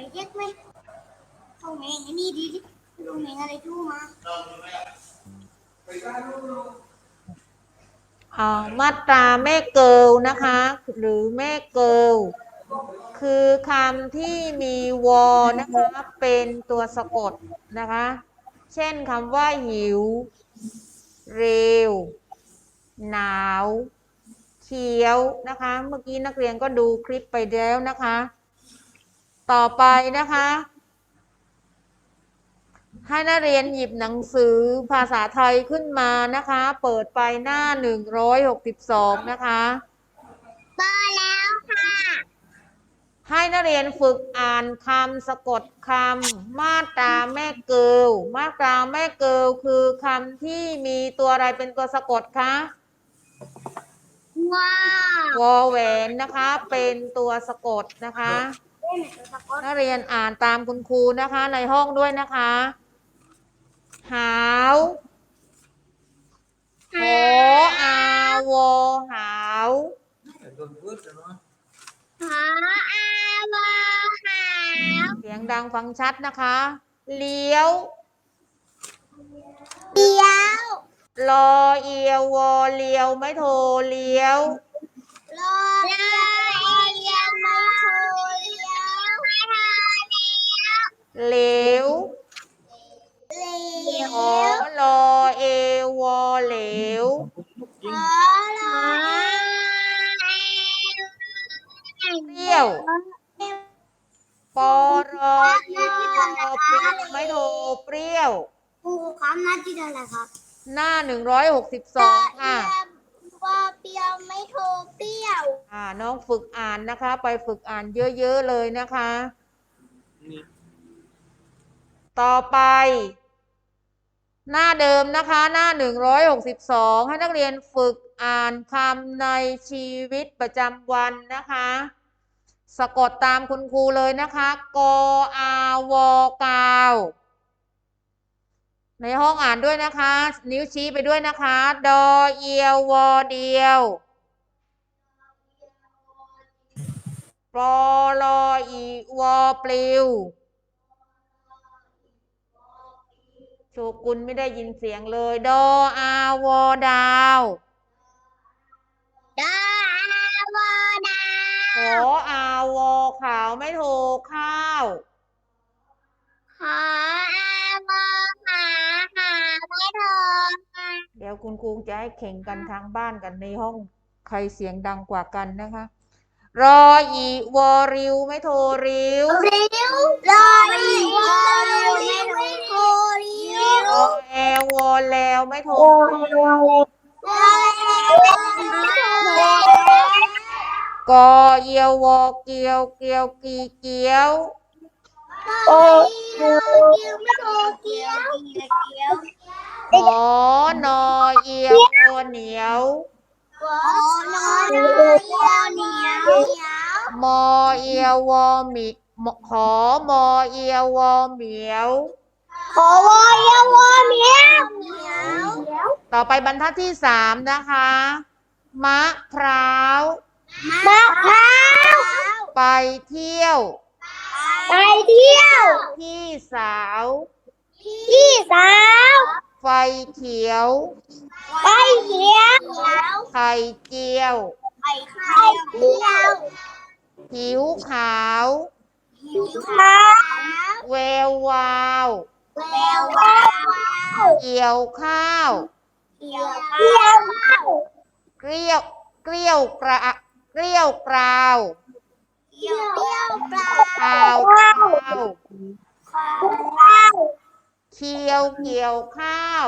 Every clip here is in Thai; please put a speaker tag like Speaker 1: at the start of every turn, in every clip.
Speaker 1: ไปเช็คไหมเอาแมงอันนี้ดีดิดูแมงอะไรทู่มา
Speaker 2: อ่ามาตราแม่เกิลนะคะ หรือแม่เกิลคือคำที่มีวอนะคะเป็นตัวสะกดนะคะ เช่นคำว่าหิว เร็ว หนาว เขียวนะคะ เมื่อกี้นักเรียนก็ดูคลิปไปแล้วนะคะ ต่อไปนะคะ ให้นักเรียนหยิบหนังสือภาษาไทยขึ้นมานะคะ เปิดไปหน้า162นะคะ
Speaker 1: เปิดแล้วค่ะ
Speaker 2: ให้นักเรียนฝึกอ่านคำสะกดคำมาตราแม่เกิลมาตราแม่เกิลคือคำที่มีตัวอะไรเป็นตัวสะกดคะ
Speaker 1: ว้าว
Speaker 2: วอแหวนนะคะ เป็นตัวสะกดนะคะ
Speaker 1: เล่ นตัวสะกด
Speaker 2: นักเรียนอ่านตามคุณครูนะคะ ในห้องด้วยนะคะ หาวโหอาวอหาว
Speaker 1: หาอาวาหาว
Speaker 2: เสียงดังฟังชัดนะคะ เลี้ยว
Speaker 1: เดียว
Speaker 2: รอเอียววอเลียว ไม่โทรเลี้ยว
Speaker 1: รอ เหลว
Speaker 2: เลี
Speaker 1: ย
Speaker 2: ขอรอเอวอเหลว
Speaker 1: ขอรอ
Speaker 2: เปรี้ยวปอรอเอียววอเปรี้ยวไม่โทรเปรี้ยว
Speaker 1: ครูคำนัดที่เท่าไหร่ครับ
Speaker 2: หน้า162ค่ะ
Speaker 1: ว่าเปรี้ยวไม่โทรเปรี้ยว
Speaker 2: อ่าน้องฝึกอ่านนะคะ ไปฝึกอ่านเยอะๆเลยนะคะ ต่อไป หน้าเดิมนะคะหน้า 162 ให้นักเรียนฝึกอ่านคำในชีวิตประจำวันนะคะ สะกดตามคุณครูเลยนะคะ กอาวกาวในห้องอ่านด้วยนะคะ นิ้วชี้ไปด้วยนะคะ ดอเอียววอเดียวปลอลออีวอปลิว โชกุนไม่ได้ยินเสียงเลย ดออาวอดาว
Speaker 1: ดาวาดา
Speaker 2: ขออาวอขาวไม่โทรข้าว
Speaker 1: ขออาวาหาหาไม่โทร
Speaker 2: เดี๋ยวคุณครูจะให้แข่งกันทางบ้านกันในห้อง ใครเสียงดังกว่ากันนะคะ รออีวอริวไม่โทรริว
Speaker 1: ริ้วรอริ้วริ้วไม่โทรริ้ว
Speaker 2: รอแอลวอแล้วไม่โทร
Speaker 1: รอริ้ว
Speaker 2: กอเอียววอเกียวเกียวกีเกียว
Speaker 1: โอ้เกียวเกียวไม่โทรเกียวเกียว
Speaker 2: ขอนอเอียววอเหนียว
Speaker 1: ขอนอนเกียวเหนียวเหนียว
Speaker 2: มอเอียววอหมีมขอมอเอียววอเหมียว
Speaker 1: ขอวอเยวอเหนียวเหนียว
Speaker 2: ต่อไปบรรทัดที่สามนะคะ มะพร้าว
Speaker 1: มะพร้าว
Speaker 2: ไปเที่ยว
Speaker 1: ไปเที่ยว
Speaker 2: พี่สาว
Speaker 1: พี่สาว
Speaker 2: ไฟเขียว
Speaker 1: ไปเที่ยว
Speaker 2: ไข่เจียว
Speaker 1: ไปเที่ยว
Speaker 2: ผิวขาว
Speaker 1: หิวข้าว
Speaker 2: แวววาว
Speaker 1: แววว้าว
Speaker 2: เกี่ยวข้าว
Speaker 1: เกี่ยวข้าว
Speaker 2: เกลียว เกลียวกระ เกลียวกราว
Speaker 1: เกี่ยวเกี่ยวปลา
Speaker 2: ข้าวข้าว
Speaker 1: ข้าว
Speaker 2: เคียวเกี่ยวข้าว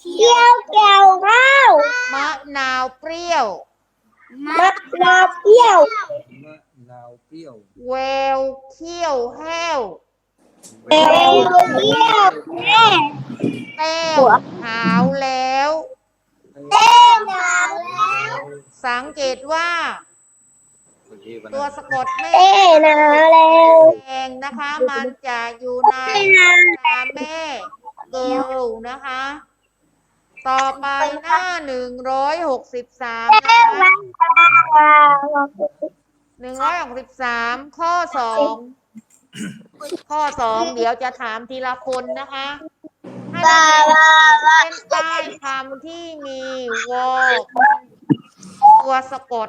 Speaker 1: เกี่ยวเกี่ยวข้าว
Speaker 2: มะนาวเปรี้ยว
Speaker 1: มะนาวเปรี้ยว
Speaker 3: มะนาวเปรี้ยว
Speaker 2: แววเขี้ยวแห้ว
Speaker 1: เกี่ยวเกี่ยวแม่
Speaker 2: แต้วหาวแล้ว
Speaker 1: เต้หนาวแล้ว
Speaker 2: สังเกตว่า ตัวสะกดไม่
Speaker 1: เต้หนาวแล้ว
Speaker 2: แดงนะคะ มันจะอยู่ในตาแม่เกิลนะคะ ต่อไปหน้าหนึ่งร้อยหกสิบสามนะคะหนึ่งร้อยหกสิบสามข้อสองข้อสองเดี๋ยวจะถามทีละคนนะคะให้
Speaker 1: บา
Speaker 2: นักเรียน
Speaker 1: บาบา
Speaker 2: เส้นใต้คำที่มีวอตัวสะกด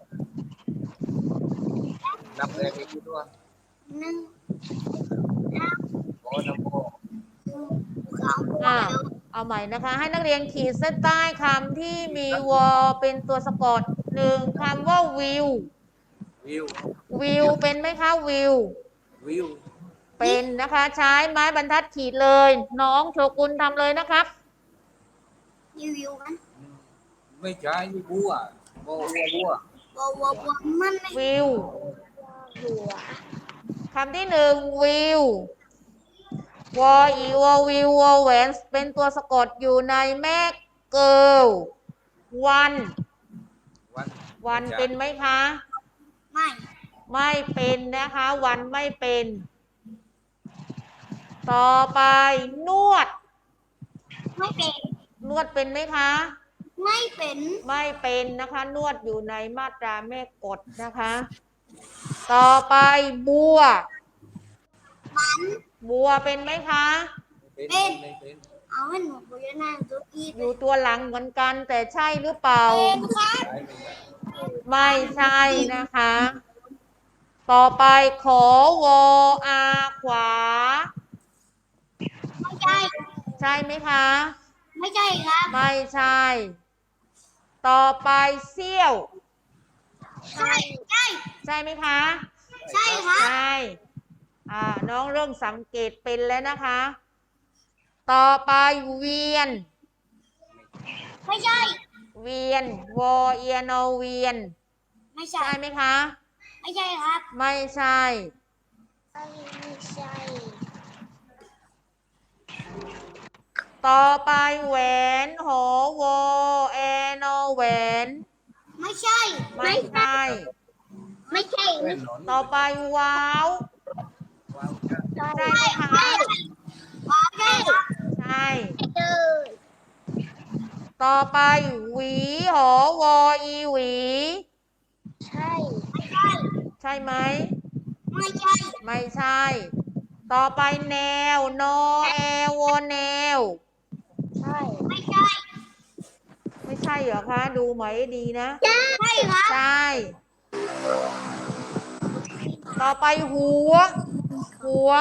Speaker 1: นี่ยไม่บอก
Speaker 3: จ้า
Speaker 1: มันมีตัววอลลงตัวนี้เฉลย
Speaker 3: ตัววออีวอวิวน้องตัว
Speaker 1: เฮ้ย
Speaker 3: อืมว่าครับนับแรกอีกตัว
Speaker 1: หนึ่ง
Speaker 3: โอ้น้ำโอ
Speaker 1: สอง
Speaker 2: อ่าเอาใหม่นะคะ ให้นักเรียนขีดเส้นใต้คำที่มีวอเป็นตัวสะกดหนึ่งคำว่าวิว
Speaker 3: วิว
Speaker 2: วิวเป็นไหมคะวิว
Speaker 3: วิว
Speaker 2: เป็นนะคะใช้ไม้บรรทัดขีดเลย น้องโชกุนทำเลยนะครับ
Speaker 1: ยิวยิวมัน
Speaker 3: ไม่ใช่บัวบัวบัวบัว
Speaker 1: วอลวอลวอลมันไม่
Speaker 2: วิว
Speaker 1: หัว
Speaker 2: คำที่หนึ่งวิววออีวอวิววอแหวนเป็นตัวสะกดอยู่ในแม่เกิลวัน
Speaker 3: วัน
Speaker 2: วันเป็นไหมคะ
Speaker 1: ไม่
Speaker 2: ไม่เป็นนะคะ วันไม่เป็น ต่อไป นวด
Speaker 1: ไม่เป็น
Speaker 2: นวดเป็นไหมคะ
Speaker 1: ไม่เป็น
Speaker 2: ไม่เป็นนะคะ นวดอยู่ในมาตราแม่กฎนะคะ ต่อไปบัว
Speaker 1: มัน
Speaker 2: บัวเป็นไหมคะ
Speaker 3: เป็นไม่เป็น
Speaker 1: เอาให้หนูไปยืนหน้าตัวอี
Speaker 2: อยู่ตัวหลังเหมือนกันแต่ใช่หรือเปล่า
Speaker 1: เป็นครับ
Speaker 3: ใช่ไม่ใช่
Speaker 2: ไม่ใช่นะคะ ต่อไปขอวออาขวา
Speaker 1: ไม่ใช่
Speaker 2: ใช่ไหมคะ
Speaker 1: ไม่ใช่ครับ
Speaker 2: ไม่ใช่ ต่อไปเซี่ยว
Speaker 1: ใช่ใช่
Speaker 2: ใช่ไหมคะ
Speaker 1: ใช่ครับ
Speaker 2: ใช่อ่าน้องเริ่มสังเกตเป็นแล้วนะคะ ต่อไปเวียน
Speaker 1: ไม่ใช่
Speaker 2: เวียนวอเอียนอเวียน
Speaker 1: ไม่ใช่
Speaker 2: ใช่ไหมคะ
Speaker 1: ไม่ใช่ครับ
Speaker 2: ไม่ใช่
Speaker 1: ไม่ใช่
Speaker 2: ต่อไปแหวนหอวอแอนอแหวน
Speaker 1: ไม่ใช่
Speaker 2: ไม่ใช่
Speaker 1: ไม่ใช่
Speaker 3: เป็นหนอน
Speaker 2: ต่อไปว้าว
Speaker 3: ว้าวจ้า
Speaker 2: ใช่ไหมคะ
Speaker 1: ว้าวใช่ครับ
Speaker 2: ใช่
Speaker 1: เจอ
Speaker 2: ต่อไปหวีหอวออีหวี
Speaker 1: ใช่ ไม่ใช่
Speaker 2: ใช่ไหม
Speaker 1: ไม่ใช่
Speaker 2: ไม่ใช่ ต่อไปแนวนอแอวอแนว
Speaker 1: ใช่ไม่ใช่
Speaker 2: ไม่ใช่เหรอคะ ดูไหมดีนะ
Speaker 1: ใช่ครับ
Speaker 2: ใช่ ต่อไปหัว หัว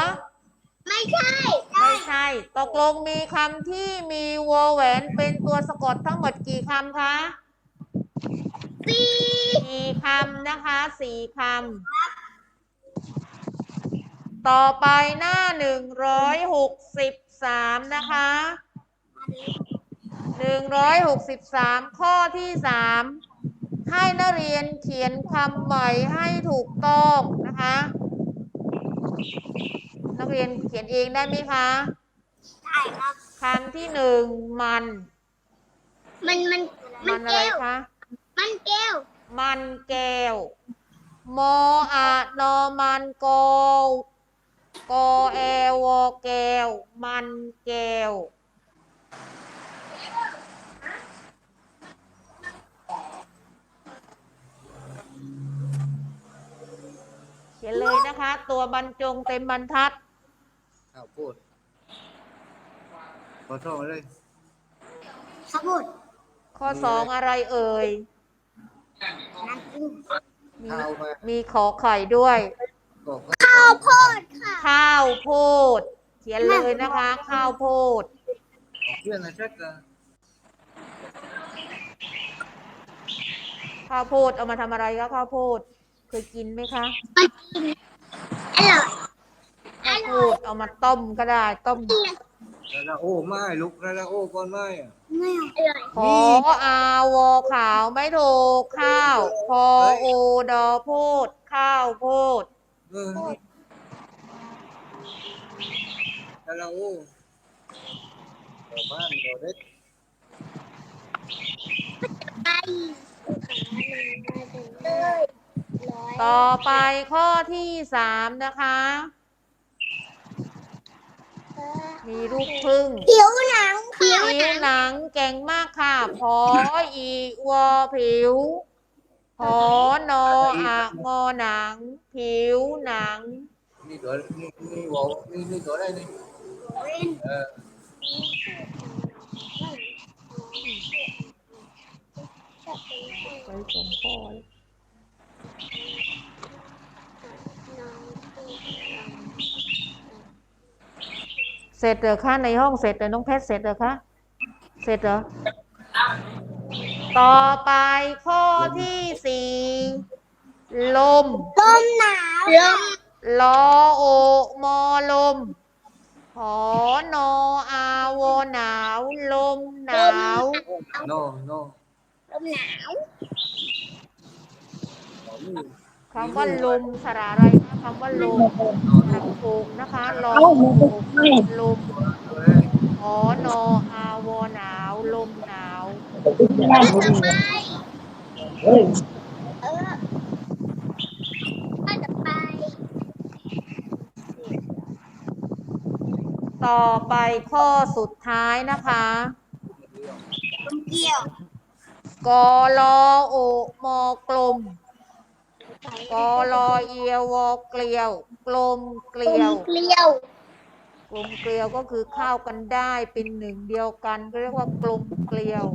Speaker 1: ไม่ใช่
Speaker 2: ไม่ใช่ ตกลงมีคำที่มีวอแหวนเป็นตัวสะกดทั้งหมดกี่คำคะ
Speaker 1: สี่
Speaker 2: สี่คำนะคะสี่คำ ต่อไปหน้าหนึ่งร้อยหกสิบสามนะคะ หนึ่งร้อยหกสิบสามข้อที่สามให้นักเรียนเขียนคำใหม่ให้ถูกต้องนะคะ นักเรียนเขียนเองได้ไหมคะ
Speaker 1: ใช่ครับ
Speaker 2: คำที่หนึ่งมัน
Speaker 1: มันมันมั
Speaker 2: มันนอะไร
Speaker 1: แก้ว
Speaker 2: คะ
Speaker 1: มันแก้ว
Speaker 2: มันแก้วมออะนอมันโกกอแอวอแก้วมันแก้ว เขียนเลยนะคะ ตัวบรรจงเต็มบรรทัด
Speaker 3: ข้าวโพดขอโทษเลย
Speaker 1: สมุด
Speaker 2: ข้อสองอะไรเอ่ย
Speaker 1: น้ำกุ้ง
Speaker 2: มี
Speaker 3: ข้าวมา
Speaker 2: มีขอไข่ด้วย
Speaker 3: ก็
Speaker 1: ข้าวโพดค่ะ
Speaker 2: ข้าวโพด เขียนเลยนะคะ ข้าวโพด
Speaker 3: เพื่อนนะชักกัน
Speaker 2: ข้าวโพดเอามาทำอะไรคะข้าวโพด เคยกินไหมคะ
Speaker 1: อร่อย
Speaker 2: ข้าวโพดเอามาต้มก็ได้ต้ม
Speaker 3: แล้วละโอ้ไม่ลุกแล้วละโอ้ก่อนไม่อะ
Speaker 1: ไม่อร่อย
Speaker 2: ขออาวอขาวไม่โทข้าวพอโอดอโพด ข้าวโพด
Speaker 3: เออนี่ถ้าเราอู้เดี๋ยวบ้านเดี๋ยวเด็ด
Speaker 1: ไปเลยร้อย
Speaker 2: ต่อไปข้อที่สามนะคะ มีรูปพึ่ง
Speaker 1: ผิวหนังผิว
Speaker 2: หนังเก่งมากค่ะ พออีวอผิว พอนออะงอหนัง ผิวหนัง
Speaker 3: นี่ตัวนี่นี่บอนี่นี่ตัวได้นี่เออ
Speaker 2: ไปสองข้อ เสร็จเหรอคะในห้องเสร็จเหรอน้องเพชรเสร็จเหรอคะเสร็จเหรอต่อไปข้อที่สี่ลม
Speaker 1: ลมหนาวลม
Speaker 2: ลอโอมอลมหอนออาวอหนาว ลมหนาว
Speaker 1: ลมหนาว
Speaker 2: คำว่าลมสระอะไรคะคำว่าลมทำถูกนะคะลอลมหอนออาวอหนาว ลมหนาว
Speaker 1: เออก็จะไป
Speaker 2: ต่อไปข้อสุดท้ายนะคะ
Speaker 1: เกี่ยว
Speaker 2: กอลอโอมอกลม กอลอเอียววอเกลียว กลมเกลียว
Speaker 1: เกลียว
Speaker 2: กลมเกลียวก็คือเข้ากันได้เป็นหนึ่งเดียวกันก็เรียกว่ากลมเกลียว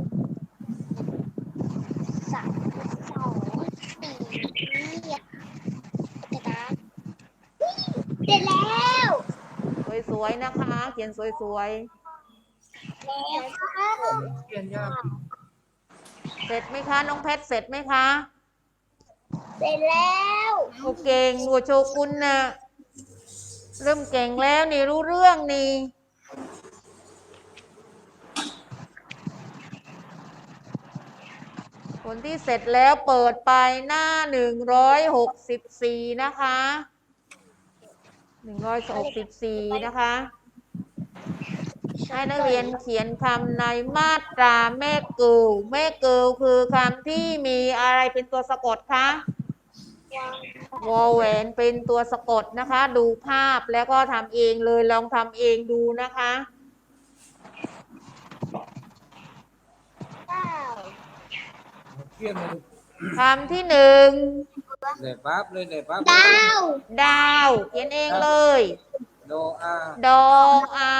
Speaker 1: สามสองสี่เดี๋ยวนะเสร็จแล้ว
Speaker 2: สวยๆนะคะ เขียนสวย
Speaker 1: แล้วค่ะ
Speaker 3: เขียนยาก
Speaker 2: ๆเสร็จไหมคะน้องเพชรเสร็จไหมคะ
Speaker 1: เสร็จแล้ว
Speaker 2: โอเก่งหัวโชกุนนะเริ่มเก่งแล้วนี่รู้เรื่องนี่คนที่เสร็จแล้วเปิดไปหน้าหนึ่งร้อยหกสิบสี่นะคะหนึ่งร้อยหกสิบสี่นะคะให้นักเรียนเขียนคำในมาตราแม่เกิลแม่เกิลคือคำที่มีอะไรเป็นตัวสะกดคะ วอแหวนเป็นตัวสะกดนะคะ ดูภาพแล้วก็ทำเองเลยลองทำเองดูนะคะ
Speaker 1: เก้า
Speaker 3: เขียนเลย
Speaker 2: คำที่หนึ่ง
Speaker 3: เดี๋ยวปั๊บเลยเดี๋ยวปั๊บ
Speaker 1: ดาว
Speaker 2: ดาวเขียนเองเลย
Speaker 3: โนอา
Speaker 2: ดองอา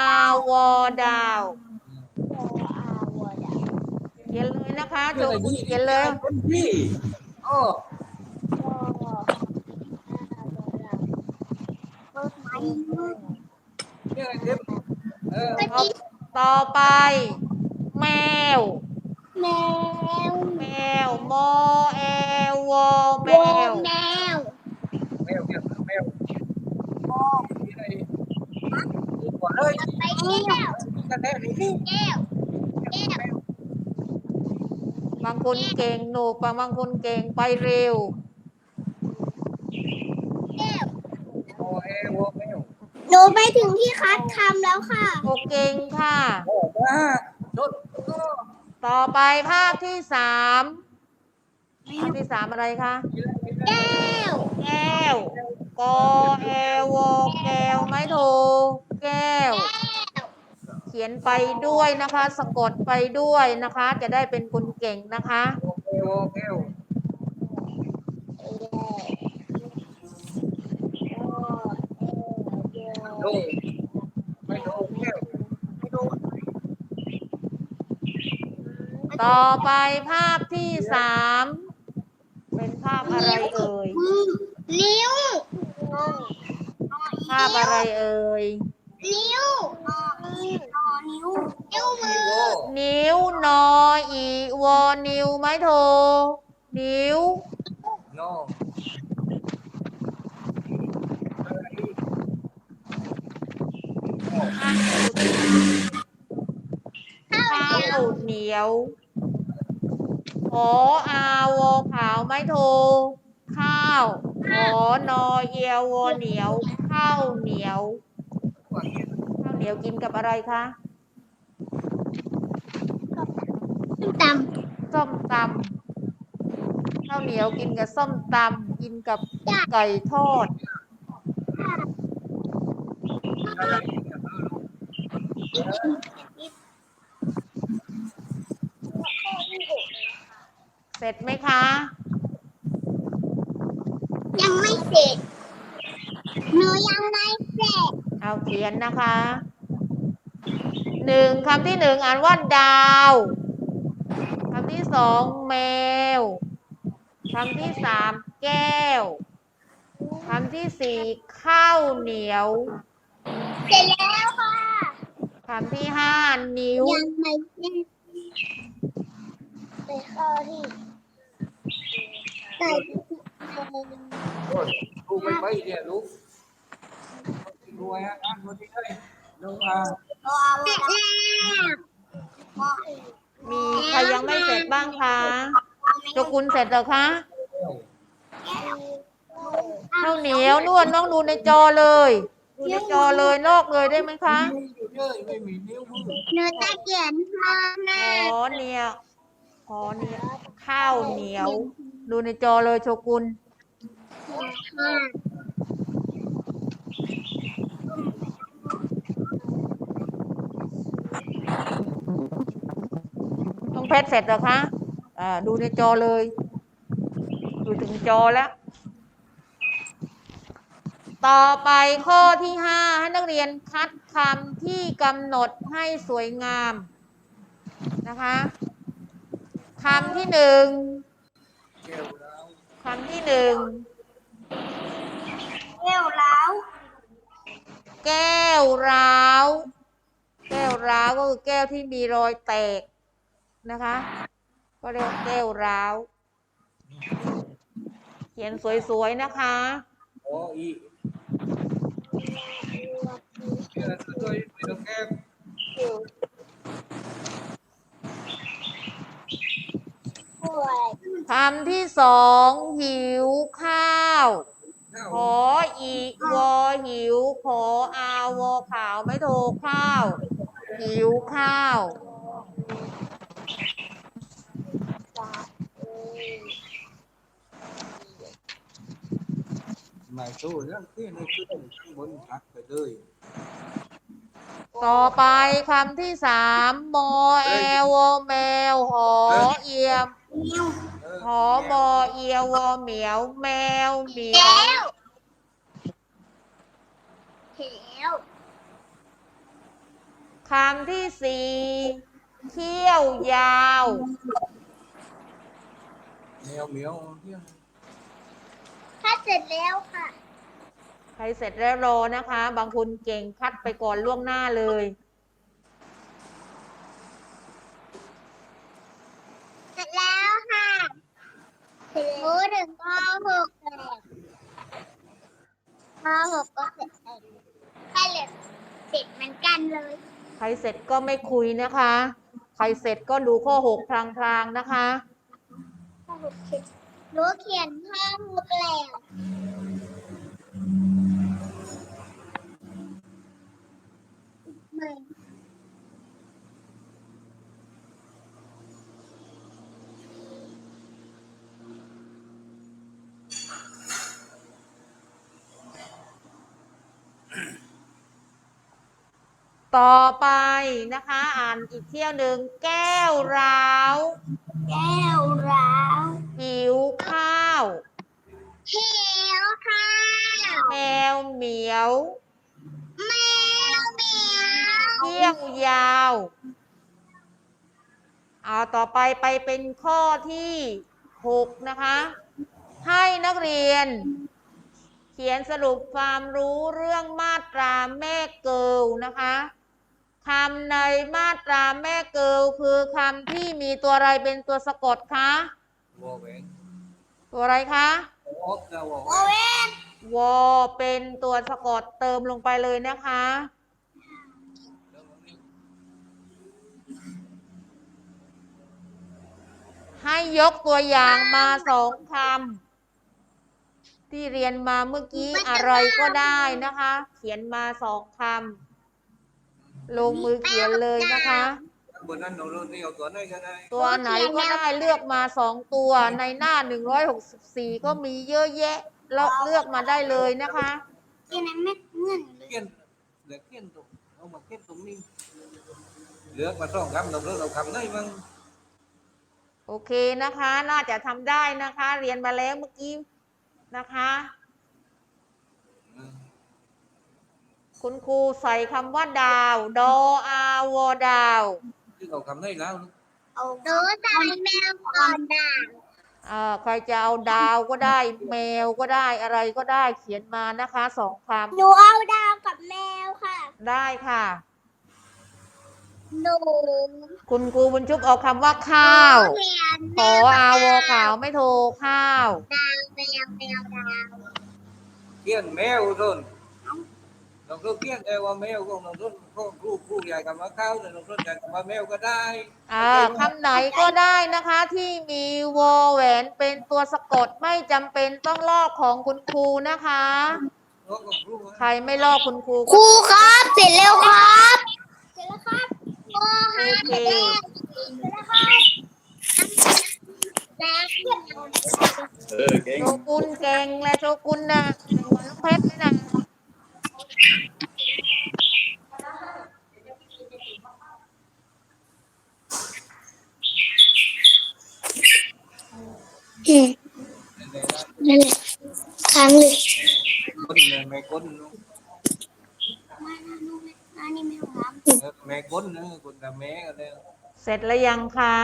Speaker 2: วอดาว
Speaker 1: โออาวัวดาว
Speaker 2: เขียนเลยนะคะโจกุนเขียนเลย
Speaker 3: พี่โอ้
Speaker 1: โออาวัวดาวรถไม้
Speaker 3: เนี่ยเด็บเออ
Speaker 2: ต่อต่อไป แมว
Speaker 1: แมว
Speaker 2: แมวมอแอลวอแมว
Speaker 1: แมว
Speaker 3: แมวเนี่ยแมวโอ้ที่ไหนดีกว่าเลย
Speaker 1: ไปแก้ว
Speaker 3: กันแน่นี่
Speaker 1: แก้วแก้ว
Speaker 2: บางคนเก่งหนูบางบางคนเก่งไปเร็ว
Speaker 1: แก้ว
Speaker 3: โอ้เอโอแมว
Speaker 1: หนูไปถึงที่คัดคำแล้วค่ะ
Speaker 2: โอเก่งค่ะ
Speaker 3: โอ้บ้าโดด
Speaker 2: ต่อไปภาพที่สามภาพที่สามอะไรคะ
Speaker 1: แก้ว
Speaker 2: แก้วกอแอลวอแก้วไม่โทรแก้ว เขียนไปด้วยนะคะ สะกดไปด้วยนะคะ จะได้เป็นคนเก่งนะคะ
Speaker 3: โอเคโอเคโดไม่โดแก้ว
Speaker 2: ต่อไปภาพที่สามเป็นภาพอะไรเอ่ย
Speaker 1: นิ้ว
Speaker 2: ภาพอะไรเอ่ย
Speaker 1: นิ้ว นิ้ว นิ้วมือ
Speaker 2: นิ้วนออีวอนิ้วไม้โท นิ้ว
Speaker 3: โน
Speaker 2: ข้าวเหนียวหออาวอขาวไม้โท ข้าวหอนอเอียววอเหนียว ข้าวเหนียว
Speaker 3: ว่าเขียน
Speaker 2: ข้าวเหนียวกินกับอะไรคะ
Speaker 1: ส้มต
Speaker 2: ส้มตำข้าวเหนียวกินกับส้มตำกินกับไก่ทอด
Speaker 3: อะไร เนี่ยเออลูก
Speaker 2: เสร็จไหมคะำ
Speaker 1: ยังไม่เสร็จ หนูยังไม่เสร็จ
Speaker 2: เอาเขียนนะคะ หนึ่งคำที่หนึ่งอ่านว่าดาว คำที่สองแมว คำที่สามแก้ว คำที่สี่ข้าวเหนียว
Speaker 1: เสร็จแล้วค่ะ
Speaker 2: คำที่ห้านิ้ว
Speaker 1: ยังไม่เสร็จ ไปข้อที่ใส่
Speaker 3: โอ้ยลูกไม่ไปเนี่ยลูกรวยฮะอ่านคนที่ได้ลูกอ่า
Speaker 1: เสร็จแล้ว
Speaker 2: มีใครยังไม่เสร็จบ้างคะโจกุลเสร็จเหรอคะข้าวเหนียวนวดน้องดูในจอเลยดูในจอเลยลอกเลยได้ไหมคะ
Speaker 3: นิ้วอยู่เยอะไม่มีนิ้วมือ
Speaker 1: หนูจะเขียนพ่อแม่
Speaker 2: ขอเนี่ย ขอเนี่ยข้าวเหนียว ดูในจอเลยโชกุล
Speaker 1: ค่ะ
Speaker 2: น้องเพชรเสร็จเหรอคะอ่าดูในจอเลย ดูถึงจอแล้ว ต่อไปข้อที่ห้าให้นักเรียนคัดคำที่กำหนดให้สวยงามนะคะ คำที่หนึ่ง
Speaker 3: เกี่ยวแล้ว
Speaker 2: คำที่หนึ่ง
Speaker 1: เร็วแล้ว
Speaker 2: แก้วร้าวแก้วร้าวก็คือแก้วที่มีรอยแตกนะคะ ก็เรียกว่าแก้วร้าว เขียนสวยๆนะคะ
Speaker 3: โอ้อีเกี่ยวแล้วตัวไม่ต้องแก้ม
Speaker 1: ป่วย
Speaker 2: คำที่สองหิวข้าว
Speaker 3: ข้าว
Speaker 2: ขออีวอหิว ขออาวอขาวไม่โทรข้าว หิวข้าว
Speaker 3: ไม่สู้เรื่องที่ในขึ้นข้างบนชัดไปเลย
Speaker 2: ต่อไปคำที่สามมอแอวอแมวหอเอียม
Speaker 3: เออ
Speaker 2: หอมอเอียวอเหมียวแมวเหมียว
Speaker 1: เขียว
Speaker 2: คำที่สี่เขี้ยวยาว
Speaker 3: แมวเหมียวเที่ยง
Speaker 1: ถ้าเสร็จแล้วค่ะ
Speaker 2: ใครเสร็จแล้วรอนะคะ บางคนเก่งคัดไปก่อนล่วงหน้าเลย
Speaker 1: สร็จแล้วค่ะหนูถึงข้อหกแล้วข้อหกก็เสร็จแล้วแค่เหลือเสร็จเหมือนกันเลย
Speaker 2: ใครเสร็จก็ไม่คุยนะคะ ใครเสร็จก็ดูข้อหกพลางๆนะคะ
Speaker 1: ข้อหกเสร็จหนูเขียนข้อหกแล้วไม่
Speaker 2: ต่อไปนะคะ อ่านอีกเที่ยวหนึ่งแก้วร้าว
Speaker 1: แก้วร้าว
Speaker 2: หิวข้าว
Speaker 1: เขียวข้าว
Speaker 2: แมวเหมียว
Speaker 1: แมวเหมียว
Speaker 2: เที่ยวยาวเอาต่อไปไปเป็นข้อที่หกนะคะ ให้นักเรียน เขียนสรุปความรู้เรื่องมาตราแม่เกิลนะคะ คำในมาตราแม่เกิลคือคำที่มีตัวอะไรเป็นตัวสะกดคะ
Speaker 3: วอแหวน
Speaker 2: ตัวอะไรคะ
Speaker 3: วอกแล้ววอ
Speaker 1: โอ
Speaker 3: แหวน
Speaker 1: เว่น
Speaker 2: วอเป็นตัวสะกดเติมลงไปเลยนะคะ ให้ยกตัวอย่างมาสองคำที่เรียนมาเมื่อกี้อะไรก็ได้นะคะ เขียนมาสองค ลงมือเขียนเลยนะคะ
Speaker 3: บนนั้นเราเริ่มนี่เอาตัวไหนก็ได้
Speaker 2: ตัวไหนก็ได้เลือกมาสองตัวในหน้า164ก็มีเยอะแยะแล้วเลือกมาได้เลยนะคะ
Speaker 1: ยังไงไม่เงื่อนเลย
Speaker 3: เขียนเหลือเขียนตรงเอามาเขียนตรงนี้เหลือกมาสองคำเราเริ่มเอาคำไหนมั้ง
Speaker 2: โอเคนะคะ น่าจะทำได้นะคะ เรียนมาแล้วเมื่อกี้นะคะ
Speaker 3: อืม
Speaker 2: คุณครูใส่คำว่าดาว ดออาวอดาว
Speaker 3: คือเอาคำไหนแล้ว
Speaker 1: เอาหนูใส่แมวก่อนด่า
Speaker 2: เอ่อใครจะเอาดาวก็ได้ แมวก็ได้อะไรก็ได้เขียนมานะคะสองค
Speaker 1: หนูเอาดาวกับแมวค่ะำ
Speaker 2: ได้ค่ะ
Speaker 1: หนู
Speaker 2: คุณครูบุญชุบเอาคำว่าข้าว
Speaker 1: เรียน
Speaker 2: ขออาวอขาวไม่โทรข้าว
Speaker 1: ดาว แมวแมวดาว
Speaker 3: เขียนแมวต้นเราก็เขียน แต่ว่าแมวก็เราต้นก็ครูครูใหญ่กับมาข้าวแต่เราต้นใหญ่กับมาแมวก็ได้
Speaker 2: อ่าคำไหนก็ได้นะคะที่มีวอแหวนเป็นตัวสะกดไม่จำเป็นต้องลอกของคุณครูนะคะ
Speaker 3: เพราะของครู
Speaker 2: ใครไม่ลอกคุณครู
Speaker 1: ค
Speaker 2: ก็
Speaker 1: รูครับ เสร็จแล้วครับ เสร็จแล้วครับครูค
Speaker 2: โอ
Speaker 1: รับ
Speaker 2: เค
Speaker 1: เสร็จแล้วครับแล้ว
Speaker 3: เออเก่ง
Speaker 2: โชกุนเก่งและโชกุนนะหัวลูกเพชรนะ
Speaker 1: นั่นแหละค้างเลย
Speaker 3: คนแม่คนเนอะ
Speaker 1: มาหน้าลูกหน้านี่ไม่ต้องรับ
Speaker 3: เออแม่คนเนอะคนกับแม่กันเลย
Speaker 2: เสร็จแล้วยังคะ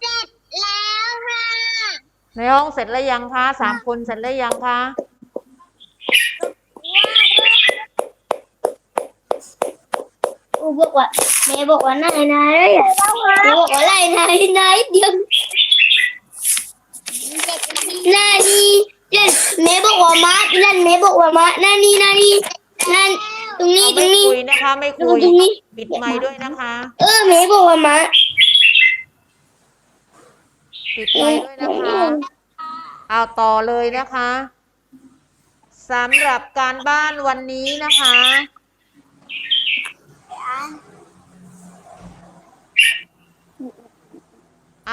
Speaker 1: เสร็จแล้วค่ะ
Speaker 2: ในห้องเสร็จแล้วยังคะสามคนเสร็จแล้วยังคะ
Speaker 1: ครู บอกว่าแม่บอกว่าไหนไหนแม่บอกว่าไหนไหนไหนเดียวนานี่เล่นแม่บอกว่ามาเล่นแม่บอกว่ามานานี่นานี่นั่นตรงนี้
Speaker 2: เอา
Speaker 1: ตร
Speaker 2: ไม่
Speaker 1: งนี้
Speaker 2: คุยนะคะ ไม่คุย
Speaker 1: ตรงนี้
Speaker 2: ปิดไมค์ด้วยนะคะ
Speaker 1: เออแม่บอกว่ามา
Speaker 2: ปิดไมค์ด้วยนะคะ เอาต่อเลยนะคะสำหรับการบ้านวันนี้นะคะ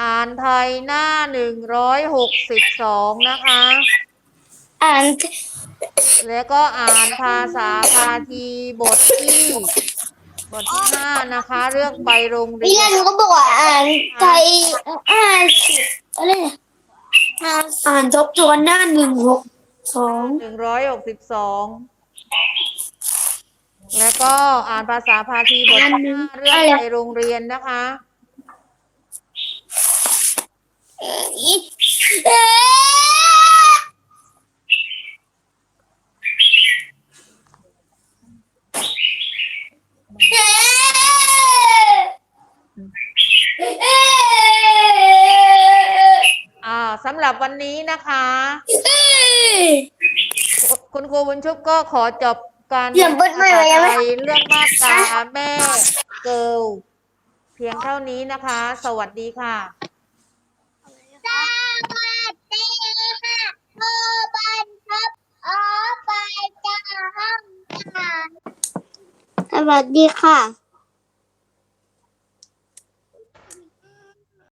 Speaker 2: อ่านไทยหน้าหนึ่งร้อยหกสิบสองนะคะ
Speaker 1: อ่าน
Speaker 2: แล้วก็อ่านภาษาพาทีบทที่บทที่ห้านะคะ เรื่องไปโรงเรี
Speaker 1: พี่
Speaker 2: ย
Speaker 1: นั
Speaker 2: น
Speaker 1: นก็บอกว่าอ่านไทยอ่านอะไรเนี่ยอ่านอ่านทบทวนหน้าหนึ่งหกสอง
Speaker 2: หนึ่งร้อยหกสิบสอง แล้วก็อ่านภาษาพาทีบทที่ห้าเรื่องไปโรงเรียนนะคะ
Speaker 1: เอ๊ะเอ๊ะเอ๊ะ
Speaker 2: อ่าสำหรับวันนี้นะคะ
Speaker 1: เอ๊ะ
Speaker 2: คุณครูบุญชุบก็ขอจบการ
Speaker 1: เรื่องเบิดไม่ไหวแล้วไหม
Speaker 2: ภาษาไทยเรื่องมาตราแม่เกิลเพียงเท่านี้นะคะ สวัสดีค่ะ
Speaker 1: สวัสดีค่ะ